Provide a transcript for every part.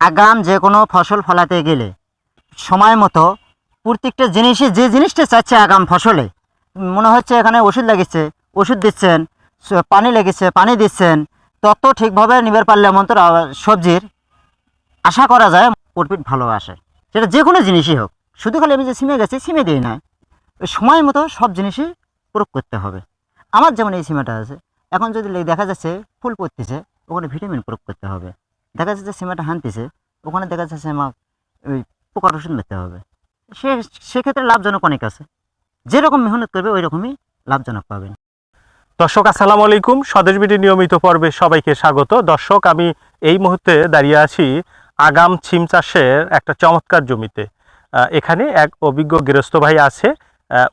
আগাম যে কোনো ফসল ফলাতে গেলে সময় মতো প্রত্যেকটা জিনিসই যে জিনিসটা চাচ্ছে আগাম ফসলে, মনে হচ্ছে এখানে ওষুধ লাগিচ্ছে ওষুধ দিচ্ছেন পানি লেগেছে, পানি দিচ্ছেন, তত ঠিকভাবে নিবার পারলে মন্তর সবজির আশা করা যায় প্রফিট ভালো আসে সেটা যে কোনো জিনিসই হোক, শুধু খালি আমি যে সিমে গেছি, সিমে দিই না। সময় মতো সব জিনিসই প্রয়োগ করতে হবে। আমার যেমন এই সিমেটা আছে, এখন যদি দেখা যাচ্ছে ফুল পড়তেছে, ওখানে ভিটামিন প্রয়োগ করতে হবে। দেখা যাচ্ছে সিমেটা হানতেছে, ওখানে দেখা যাচ্ছে আমার ওই পোকার ওষুধ মারতে হবে। সে, সেক্ষেত্রে লাভজনক অনেক আছে। যেরকম মেহনত করবে ওই রকমই লাভজনক পাবেন। দর্শক, আসসালামু আলাইকুম। স্বদেশ বিডি নিয়মিত পর্বে সবাইকে স্বাগত। দর্শক, আমি এই মুহূর্তে দাঁড়িয়ে আছি আগাম ছিম চাষের একটা চমৎকার জমিতে। এখানে এক অভিজ্ঞ গৃহস্থ ভাই আছে।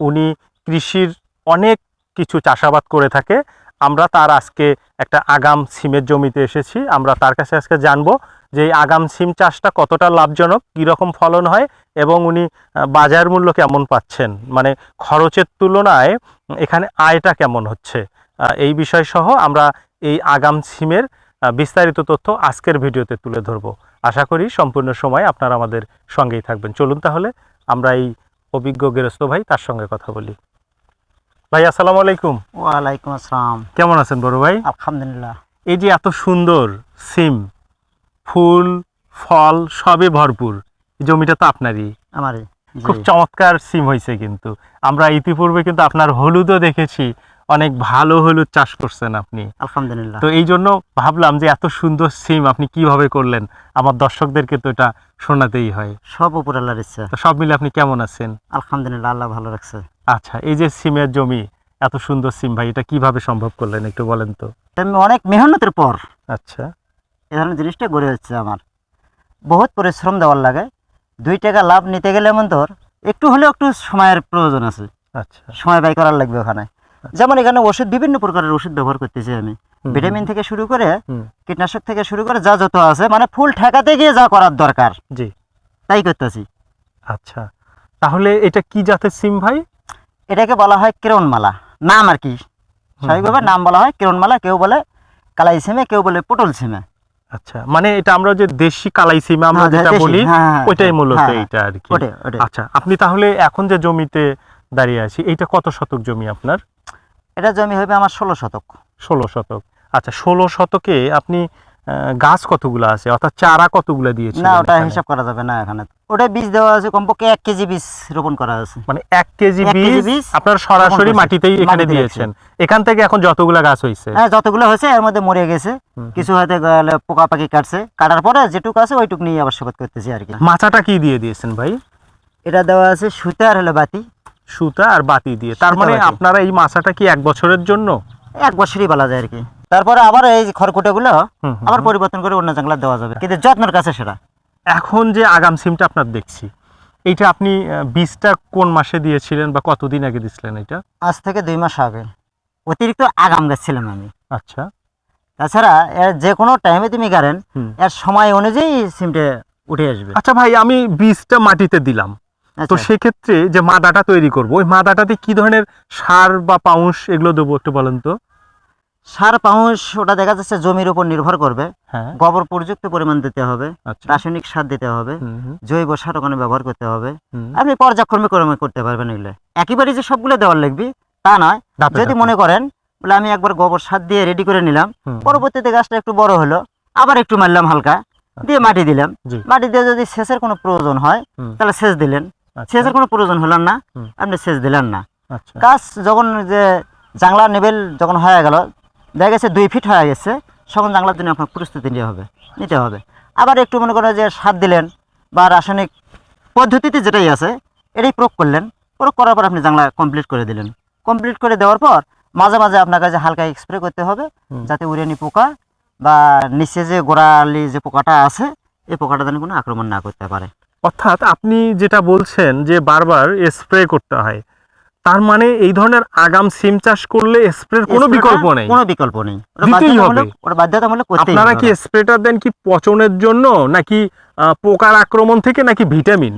উনি কৃষির অনেক কিছু চাষাবাদ করে থাকে। আমরা তার আজকে একটা আগাম সিমের জমিতে এসেছি। আমরা তার কাছে আজকে জানব যে আগাম সিম চাষটা কতটা লাভজনক, কীরকম ফলন হয় এবং উনি বাজার মূল্য কেমন পাচ্ছেন? মানে খরচের তুলনায় এখানে আয়টা কেমন হচ্ছে? এই বিষয় সহ আমরা এই আগাম সিমের বিস্তারিত তথ্য আজকের ভিডিওতে তুলে ধরব। আশা করি সম্পূর্ণ সময় আপনারা আমাদের সঙ্গেই থাকবেন। চলুন তাহলে আমরা এই অভিজ্ঞ গৃহস্থ ভাই তার সঙ্গে কথা বলি। ভাই আসসালামু আলাইকুম। ওয়ালাইকুম আসসালাম। কেমন আছেন বড় ভাই? আলহামদুলিল্লাহ। এই যে এত সুন্দর সিম ফুল ফল সবই ভরপুর। জমিটা তো আপনারই। আমারই খুব চমৎকার সিম হয়েছে কিন্তু। আমরা ইতিপূর্বে কিন্তু আপনার হলুদও দেখেছি। অনেক ভালো হলুদ চাষ করছেন আপনি। আলহামদুলিল্লাহ। তো এই জন্য ভাবলাম যে এত সুন্দর সিম আপনি কীভাবে করলেন? আমার দর্শকদেরকে তো এটা শোনাতেই হয়। সব উপর আল্লাহর ইচ্ছা সব মিলে আপনি কেমন আছেন? আলহামদুলিল্লাহ আল্লাহ ভালো রাখছে। আচ্ছা এই যে সিমের জমি এত সুন্দর সিম ভাই এটা কীভাবে সম্ভব করলেন একটু বলেন তো? অনেক মেহনতের পর আচ্ছা। এ ধরনের জিনিসটা গড়ে হচ্ছে আমার। বহুত পরিশ্রম দেওয়ার লাগে। দুই টাকা লাভ নিতে গেলে এমন তোর একটু হলেও একটু সময়ের প্রয়োজন আছে। আচ্ছা। সময় ব্যয় করার লাগবে ওখানে। যেমন এখানে ওষুধ বিভিন্ন প্রকারের ওষুধ ব্যবহার করতেছি আমি। ভিটামিন থেকে শুরু করে কীটনাশক থেকে শুরু করে যা যত আছে মানে ফুল ঠেকাতে গিয়ে যা করার দরকার। জি। তাই করতেছি। আচ্ছা। তাহলে এটা কি জাতের সিম ভাই? এটাকে বলা হয় কিরণমালা নাম আর কি। স্বাভাবিকভাবে নাম বলা হয় কিরণমালা কেউ বলে কালাই সিমে কেউ বলে পটল সিমে। আচ্ছা মানে এটা আমরা যে দেশি কালাই সিম আমরা হ্যাঁ, যেটা বলি হ্যাঁ, হ্যাঁ, ওইটাই মূলত এইটা আর কি। আচ্ছা আপনি তাহলে এখন যে জমিতে দাঁড়িয়ে আছি এইটা কত শতক জমি আপনার? এটা জমি হবে আমার ষোলো শতক। ষোলো শতক। আচ্ছা ষোলো শতকে আপনি গাছ কতগুলো আছে? অর্থাৎ চারা কতগুলো দিয়েছেন না ওটা হিসাব করা যাবে না এখানে। ওটা বীজ দেওয়া আছে কমপক্ষে এক কেজি বীজ রোপণ করা আছে। মানে এক কেজি বীজ আপনার সরাসরি মাটিতেই এখানে দিয়েছেন। এখান থেকে এখন যতগুলা গাছ হয়েছে? হ্যাঁ যতগুলো হয়েছে এর মধ্যে মরে গেছে। কিছু হয়তো পোকা পাখি কাটছে। কাটার পরে যেটুকু আছে ওইটুকু নিয়ে আবার সেবাদ করতেছি আর কি। মাচাটা কি দিয়ে দিয়েছেন ভাই? এটা দেওয়া আছে সুতা আর হলো বাতি। সুতা আর বাতি দিয়ে। তার মানে আপনারা এই মাচাটা কি এক বছরের জন্য? এক বছরই বলা যায় আর কি। তারপরে আবার এই খড়কুটাগুলো আবার পরিবর্তন করে অন্য জাংলা দেওয়া যাবে। কিন্তু যত্নের কাছে সেটা এখন যে আগাম সিমটা আপনার দেখছি এইটা আপনি বীজটা কোন মাসে দিয়েছিলেন বা কতদিন আগে দিয়েছিলেন এটা আজ থেকে দুই মাস আগে। অতিরিক্ত আগাম গাছছিলাম আমি। আচ্ছা। তাছাড়া এর যে কোনো টাইমে তুমি গাড়েন। এর সময় অনুযায়ী সিমটা উঠে আসবে। আচ্ছা ভাই আমি বীজটা মাটিতে দিলাম। তো আচ্ছা, সেক্ষেত্রে যে মাদাটা তৈরি করব ওই মাদাটাতে কি ধরনের সার বা পাউশ এগুলো দেবো একটু বলেন তো? সার পাউস ওটা দেখা যাচ্ছে জমির উপর নির্ভর করবে। হ্যাঁ। গোবর পর্যাপ্ত পরিমাণ দিতে হবে আচ্ছা। রাসায়নিক সার দিতে হবে জৈব সার ওখানে ব্যবহার করতে হবে। আপনি পর্যায়ক্রমে ক্রমে করতে পারবেন এগুলো। একেবারে যে সবগুলো দেওয়ার লাগবে তা নয়। যদি মনে করেন বলে আমি একবার গোবর সার দিয়ে রেডি করে নিলাম পরবর্তীতে গাছটা একটু বড় হলো আবার একটু মারলাম হালকা দিয়ে মাটি দিলাম। মাটি দিয়ে যদি সেচের কোনো প্রয়োজন হয় তাহলে সেচ দিলেন। আচ্ছা, সেচের কোনো প্রয়োজন হলেন না। আপনি সেচ দিলেন না। আচ্ছা। গাছ যখন যে জাংলা নেবেল যখন হয়ে গেল দেখা গেছে দুই ফিট হয়ে গেছে তখন জাংলার জন্য আপনার প্রস্তুতি নিতে হবে নিতে হবে। আবার একটু মনে করেন যে সার দিলেন বা রাসায়নিক পদ্ধতিতে যেটাই আছে এটাই প্রয়োগ করলেন প্রয়োগ করার পর আপনি জাংলা কমপ্লিট করে দিলেন। কমপ্লিট করে দেওয়ার পর মাঝে মাঝে আপনার কাছে হালকা স্প্রে করতে হবে যাতে উড়ানি পোকা বা নিচে যে গোড়ালি যে পোকাটা আছে এই পোকাটা যেন কোনো আক্রমণ না করতে পারে। অর্থাৎ আপনি যেটা বলছেন যে বারবার স্প্রে করতে হয় তার মানে এই ধরনের আগাম সিম চাষ করলে স্প্রের কোনো বিকল্প নেই। কোনো বিকল্প নেই। দিতেই হবে। ওটা বাধ্যতামূলক করতেই আপনারা কি স্প্রেটা দেন কি পচনের জন্য নাকি পোকার আক্রমণ থেকে নাকি ভিটামিন?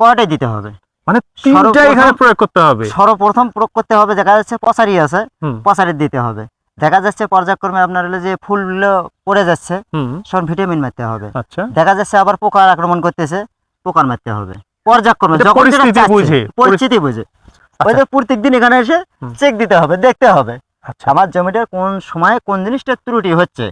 কয়টাই দিতে হবে। মানে তিনটা এখানে প্রয়োগ করতে হবে। সর্বপ্রথম প্রয়োগ করতে হবে দেখা যাচ্ছে পচারি আছে। পচারি দিতে হবে। দেখা যাচ্ছে পর্যায়ক্রমে আপনার হলো যে ফুলগুলো পড়ে যাচ্ছে হুম। সব ভিটামিন মারতে হবে। আচ্ছা। দেখা যাচ্ছে আবার পোকার আক্রমণ করতেছে পোকার মারতে হবে। পর্যায়ক্রমে যখন যেটা বুঝে, পরিস্থিতি বুঝে। ওই আচ্ছা। যে প্রত্যেক দিন এখানে এসে চেক দিতে হবে দেখতে হবে। আচ্ছা। আমার জমিটার কোন সময় কোন জিনিসটা ত্রুটি হচ্ছে।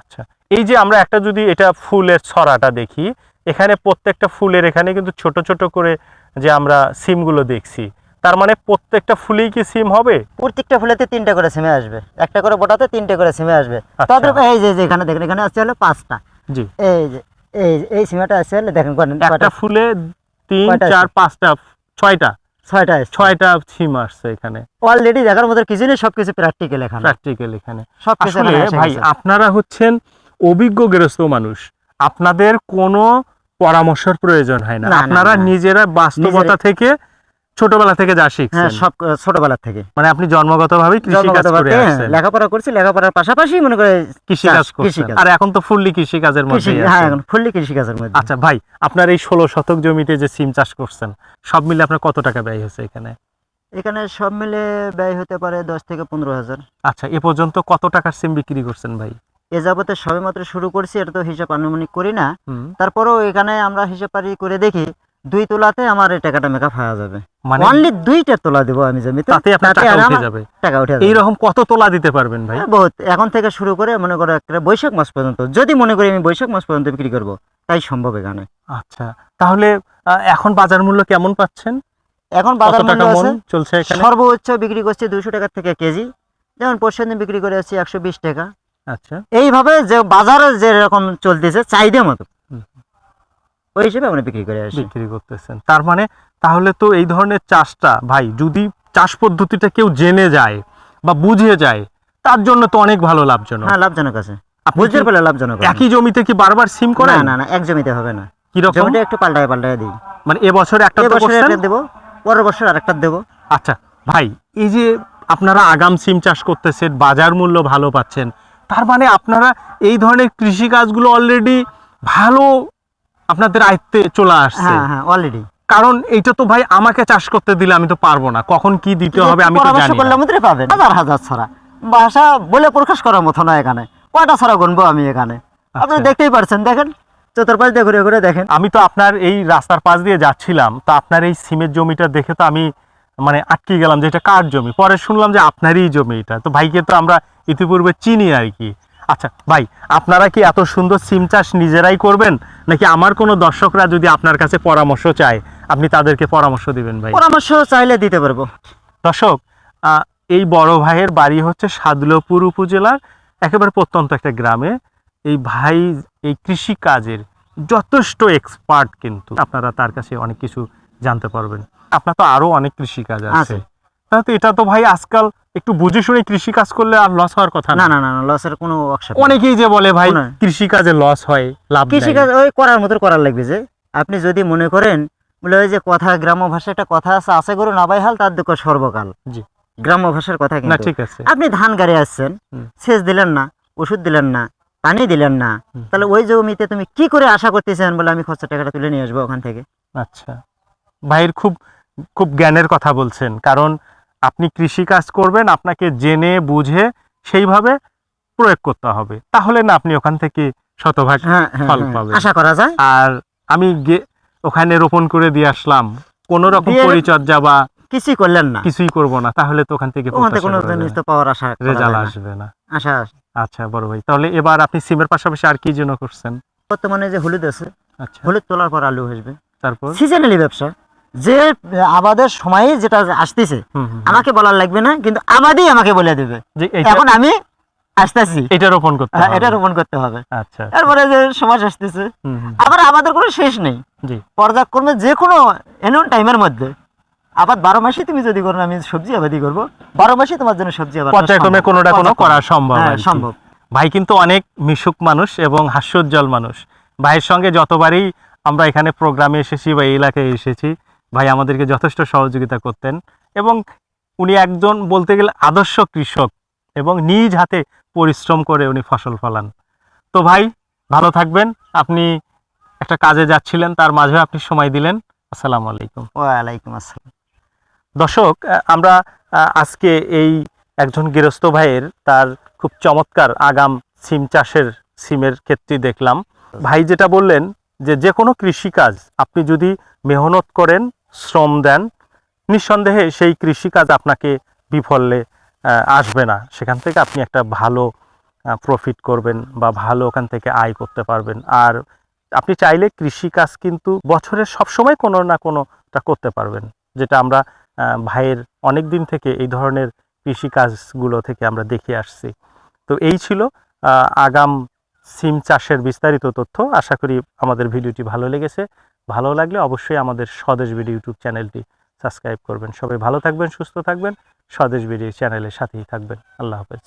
আচ্ছা। এই যে আমরা একটা যদি এটা ফুলের ছড়াটা দেখি এখানে প্রত্যেকটা ফুলের এখানে কিন্তু ছোট ছোট করে যে আমরা সিমগুলো দেখছি তার মানে প্রত্যেকটা ফুলেই কি সিম হবে? প্রত্যেকটা ফুলেতে তিনটা করে সিমে আসবে। একটা করে বোটাতে তিনটে করে সিমে আসবে। আচ্ছা। তবে এই যে এখানে দেখেন এখানে আছে হলো পাঁচটা। জি। এই যে এই এই সিমেটা আছে দেখেন একটা ফুলে তিন চার পাঁচটা ছয়টা। ছয়টা ছয়টা সিম আসছে এখানে। অলরেডি দেখার মতো কিছু নেই সবকিছু প্র্যাকটিক্যাল এখানে। প্র্যাকটিক্যাল এখানে। সবকিছু ভাই আপনারা হচ্ছেন অভিজ্ঞ গৃহস্থ মানুষ। আপনাদের কোনো পরামর্শের প্রয়োজন হয় না, আপনারা নিজেরা বাস্তবতা থেকে ছোটবেলা থেকে যা হ্যাঁ সব ছোটবেলা থেকে। মানে আপনি জন্মগতভাবেই কৃষি কাজ করে হ্যাঁ, আসছেন। লেখাপড়া করছি লেখাপড়ার পাশাপাশি মনে করে কৃষি কাজ চাষ, করছেন। আর এখন তো ফুললি কৃষি কাজের মধ্যে হ্যাঁ এখন ফুললি কৃষিকাজের মধ্যে। আচ্ছা ভাই আপনার এই ষোলো শতক জমিতে যে সিম চাষ করছেন সব মিলে আপনার কত টাকা ব্যয় হয়েছে এখানে? এখানে সব মিলে ব্যয় হতে পারে দশ থেকে পনেরো হাজার। আচ্ছা এ পর্যন্ত কত টাকার সিম বিক্রি করছেন ভাই? এ যাবতে সবে মাত্র শুরু করছি এটা তো হিসাব আনুমানিক করি না। তারপরেও এখানে আমরা হিসাব পারি করে দেখি দুই তোলাতে আমার এই টাকাটা মেকআপ হয়ে যাবে। মানে অনলি দুইটা তোলা দেবো আমি জমিতে। তাতে আপনার টাকা উঠে যাবে। টাকা উঠে যাবে। এইরকম কত তোলা দিতে পারবেন ভাই? হ্যাঁ, বহুত। এখন থেকে শুরু করে মনে করো একটা বৈশাখ মাস পর্যন্ত। যদি মনে করি আমি বৈশাখ মাস পর্যন্ত বিক্রি করব তাই সম্ভব এখানে। আচ্ছা তাহলে এখন বাজার মূল্য কেমন পাচ্ছেন? এখন বাজার মূল্য আছে? চলছে এখানে? সর্বোচ্চ বিক্রি করছি দুশো টাকা থেকে কেজি। যেমন পরশু দিন বিক্রি করে আসছি একশো বিশ টাকা। আচ্ছা। এইভাবে যে বাজারে যেরকম চলতেছে চাহিদা মতো। ওই হিসেবে আমরা বিক্রি করে আসি বিক্রি করতেছেন। তার মানে তাহলে তো এই ধরনের চাষটা ভাই যদি চাষ পদ্ধতিটা কেউ জেনে যায় বা বুঝে যায় তার জন্য তো অনেক ভালো লাভজনক। হ্যাঁ লাভজনক আছে। বুঝতে পারলে লাভজনক একই জমিতে কি বারবার সিম না করেন? না না এক জমিতে হবে না। কীরকম? জমিটা একটু পাল্টায় পাল্টায় দিই। মানে এবছর একটা করছেন একটা দেবো পরের বছর আরেকটা দেবো। আচ্ছা ভাই এই যে আপনারা আগাম সিম চাষ করতেছেন বাজার মূল্য ভালো পাচ্ছেন তার মানে আপনারা এই ধরনের কৃষি কাজগুলো অলরেডি ভালো আপনাদের আয়ত্তে চলে আসছে। হ্যাঁ হ্যাঁ অলরেডি কারণ এইটা তো ভাই আমাকে চাষ করতে দিলে আমি তো পারব না। কখন কি দিতে হবে আমি তো জানি করলে না। আমাদের পাবেন হাজার হাজার ছাড়া। ভাষা বলে প্রকাশ করার মতো না এখানে। কয়টা ছাড়া গুনবো আমি এখানে? আপনি আচ্ছা। দেখতেই পারছেন দেখেন। চতুর্পাশ দিয়ে ঘুরে ঘুরে দেখেন। আমি তো আপনার এই রাস্তার পাশ দিয়ে যাচ্ছিলাম। তো আপনার এই সিমের জমিটা দেখে তো আমি মানে আটকে গেলাম যে এটা কার জমি? পরে শুনলাম যে আপনারই জমি এটা। তো ভাইকে তো আমরা ইতিপূর্বে চিনি আর কি। আচ্ছা ভাই আপনারা কি এত সুন্দর সিম চাষ নিজেরাই করবেন? নাকি আমার কোনো দর্শকরা যদি আপনার কাছে পরামর্শ চায় আপনি তাদেরকে পরামর্শ দিবেন ভাই? পরামর্শ চাইলে দিতে পারব। দর্শক এই বড় ভাইয়ের বাড়ি হচ্ছে সাদুলপুর উপজেলার একেবারে প্রত্যন্ত একটা গ্রামে। এই ভাই এই কৃষি কাজের যথেষ্ট এক্সপার্ট কিন্তু। আপনারা তার কাছে অনেক কিছু জানতে পারবেন। আপনার তো আরও অনেক কৃষি কাজ আছে। আছে। তাহলে এটা তো ভাই আজকাল একটু বুঝে শুনে কৃষি কাজ করলে আর লস হওয়ার কথা না। না না না লসের কোনো অনেকেই যে বলে ভাই কৃষি কাজে লস হয় লাভ কৃষি কাজ ওই করার মতো করার লাগবে যে আপনি যদি মনে করেন বলে ওই যে কথা গ্রাম্য ভাষায় একটা কথা আছে আছে গরু নাবাই হাল তার দুঃখ সর্বকাল। জি। গ্রাম্য ভাষার কথা না কিন্তু। ঠিক আছে। আপনি ধান গাড়ি আসছেন সেচ দিলেন না ওষুধ দিলেন না পানি দিলেন না তাহলে ওই জমিতে তুমি কি করে আশা করতেছেন বলে আমি খরচা টাকাটা তুলে নিয়ে আসব ওখান থেকে? আচ্ছা। ভাইয়ের খুব খুব জ্ঞানের কথা বলছেন কারণ আপনি কৃষি কাজ করবেন আপনাকে জেনে বুঝে সেইভাবে প্রয়োগ করতে হবে। তাহলে না আপনি ওখান থেকে শতভাগ হ্যাঁ হ্যাঁ, ফল হ্যাঁ। পাবে। আশা করা যায়। আর আমি ওখানে রোপণ করে দিয়ে আসলাম। কোন রকম পরিচর্যা বা কিছুই করলেন না। কিছুই করব না। তাহলে তো ওখান থেকে কোনো জিনিস তো পাওয়ার আশা রেজাল্ট আসবে না। আশা আচ্ছা বড় ভাই তাহলে এবার আপনি সিমের পাশাপাশি আর কি জন্য করছেন? বর্তমানে যে হলুদ আছে আচ্ছা। হলুদ তোলার পর আলু আসবে তারপর? সিজনালি ব্যবসা। যে আমাদের সময়ে যেটা আসতেছে। আমাকে বলার লাগবে না কিন্তু আমাদেরই আমাকে বলে দেবে। এখন আমি আসতেছি। এটা রোপণ করতে হ্যাঁ, হবে। এটা রোপণ করতে হবে। আচ্ছা এরপরে যে সমাজ আসতেছে আবার আমাদের কোনো শেষ নেই। পর্যায়ক্রমে যে কোনো এমন টাইমের মধ্যে আবার বারো মাসে তুমি যদি করো আমি সবজি আবাদি করব বারো মাসে তোমার জন্য সবজি আবাদ পর্যায়ক্রমে কোনোটা কোনো করা সম্ভব হ্যাঁ, সম্ভব। ভাই কিন্তু অনেক মিশুক মানুষ এবং হাস্যোজ্জ্বল মানুষ। ভাইয়ের সঙ্গে যতবারই আমরা এখানে প্রোগ্রামে এসেছি বা এই এলাকায় এসেছি ভাই আমাদেরকে যথেষ্ট সহযোগিতা করতেন এবং উনি একজন বলতে গেলে আদর্শ কৃষক এবং নিজ হাতে পরিশ্রম করে উনি ফসল ফলান। তো ভাই ভালো থাকবেন। আপনি একটা কাজে যাচ্ছিলেন তার মাঝে আপনি সময় দিলেন। আসসালামু আলাইকুম। ওয়ালাইকুম আসসালাম। দর্শক আমরা আজকে এই একজন গৃহস্থ ভাইয়ের তার খুব চমৎকার আগাম সিম চাষের সিমের ক্ষেত্রে দেখলাম। ভাই যেটা বললেন যে যে কোনো কৃষিকাজ আপনি যদি মেহনত করেন, শ্রম দেন, নিঃসন্দেহে সেই কৃষিকাজ আপনাকে বিফলে আসবে না। সেখান থেকে আপনি একটা ভালো প্রফিট করবেন বা ভালো ওখান থেকে আয় করতে পারবেন। আর আপনি চাইলে কৃষিকাজ কিন্তু বছরের সবসময় কোনো না কোনোটা করতে পারবেন। যেটা আমরা ভাইয়ের অনেক দিন থেকে এই ধরনের কৃষিকাজগুলো থেকে আমরা দেখে আসছি। তো এই ছিল আগাম সিম চাষের বিস্তারিত তথ্য আশা করি আমাদের ভিডিওটি ভালো লেগেছে। ভালো লাগলে অবশ্যই আমাদের স্বদেশ বিডি ইউটিউব চ্যানেলটি সাবস্ক্রাইব করবেন। সবাই ভালো থাকবেন, সুস্থ থাকবেন। স্বদেশ বিডি চ্যানেলের সাথেই থাকবেন। আল্লাহ হাফেজ।